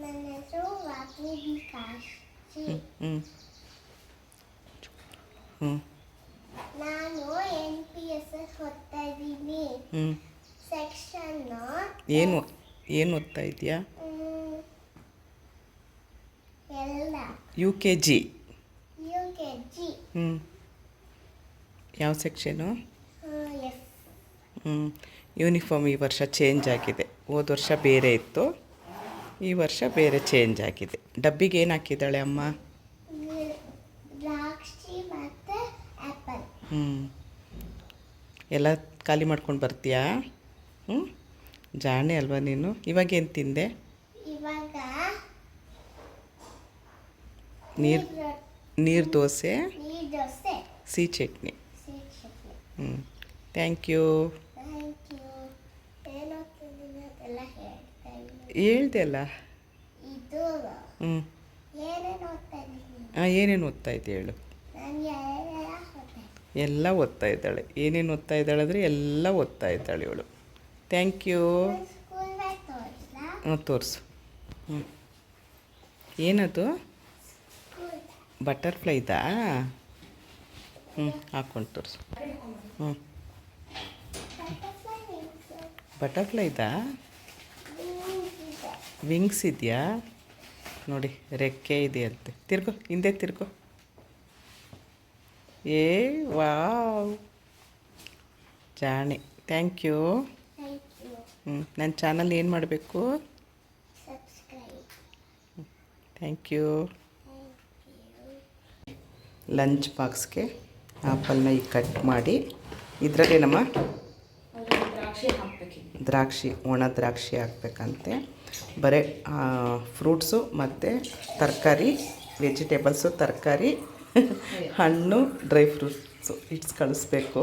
ನನ್ನ ಹೆಸರು ವಾಗ್ಮಿ ವಿಕಾಸ್. ಹ್ಞೂ ಹ್ಞೂ ನಾನು ಎನ್ ಪಿ ಎಸ್ ಎಸ್ ಓದ್ತಾ ಇದ್ದೀನಿ ಹ್ಞೂ ಸೆಕ್ಷನ್ ಏನು ಏನು ಓದ್ತಾ ಇದೆಯಾ ಎಲ್ಲ U K G U K G ಹ್ಞೂ ಯಾವ ಸೆಕ್ಷನು ಎಸ್ ಹ್ಞೂ ಯೂನಿಫಾರ್ಮ್ ಈ ವರ್ಷ ಚೇಂಜ್ ಆಗಿದೆ. ಹೋದ ವರ್ಷ ಬೇರೆ ಇತ್ತು. ಈ ವರ್ಷ ಬೇರೆ ಚೇಂಜ್ ಆಗಿದೆ. ಡಬ್ಬಿಗೆ ಏನು ಹಾಕಿದ್ದಾಳೆ ಅಮ್ಮ? ಹ್ಞೂ ಎಲ್ಲ ಖಾಲಿ ಮಾಡ್ಕೊಂಡು ಬರ್ತೀಯಾ? ಹ್ಞೂ ಜಾಣೆ ಅಲ್ವಾ ನೀನು? ಇವಾಗ ಏನು ತಿಂದೆ? ನೀರು ನೀರು ದೋಸೆ. ಸಿಹಿ ಚಟ್ನಿ. ಹ್ಞೂ ಥ್ಯಾಂಕ್ ಯು ಥ್ಯಾಂಕ್ ಯು ಏನು ಓದ್ತಿದ್ದೀನಿ ಅದೆಲ್ಲ ಹೇಳ್ತಾ ಇದ್ದೀನಿ ಹೇಳ್ದೆ ಅಲ್ಲ ಇದು ಹ್ಞೂ ಏನೇನು ಓದ್ತಾ ಇದ್ದೀನಿ? ಹಾಂ ಏನೇನು ಓದ್ತಾ ಇದ್ದೆ ಹೇಳು? ಎಲ್ಲ ಓದ್ತಾ ಇದ್ದಾಳೆ. ಏನೇನು ಓದ್ತಾ ಇದ್ದಾಳೆ ಅಂದರೆ ಎಲ್ಲ ಓದ್ತಾ ಇದ್ದಾಳೆ ಇವಳು. ಥ್ಯಾಂಕ್ ಯು ಹ್ಞೂ ತೋರಿಸು. ಹ್ಞೂ ಏನದು? ಬಟರ್ಫ್ಲೈ ಬಟರ್ಫ್ಲೈದಾ ಹ್ಞೂ ಹಾಕ್ಕೊಂಡು ತೋರಿಸು. ಹ್ಞೂ ಬಟರ್ಫ್ಲೈ ಇದಾ ಬಟರ್ಫ್ಲೈದಾ ಇದೆ ವಿಂಗ್ಸ್ ಇದೆಯಾ? ನೋಡಿ ರೆಕ್ಕೆ ಇದೆಯಂತೆ. ತಿರ್ಗು ಹಿಂದೆ ತಿರ್ಗು. ಏ ವಾವ್. ಜಾಣೆ. ಥ್ಯಾಂಕ್ ಯು ಹ್ಞೂ ನನ್ನ ಚಾನಲ್ ಏನು ಮಾಡಬೇಕು? ಥ್ಯಾಂಕ್ ಯು ಲಂಚ್ ಬಾಕ್ಸ್ಗೆ ಆ್ಯಪಲ್ನ ಈಗ ಕಟ್ ಮಾಡಿ. ಇದರಲ್ಲೇನಮ್ಮ? ದ್ರಾಕ್ಷಿ ಒಣ ದ್ರಾಕ್ಷಿ ಹಾಕ್ಬೇಕಂತೆ. ಬರೀ ಫ್ರೂಟ್ಸು ಮತ್ತು ತರಕಾರಿ ವೆಜಿಟೇಬಲ್ಸು ತರಕಾರಿ ಹಣ್ಣು ಡ್ರೈ ಫ್ರೂಟ್ಸು ಇಟ್ಸ್ ಕಳಿಸ್ಬೇಕು.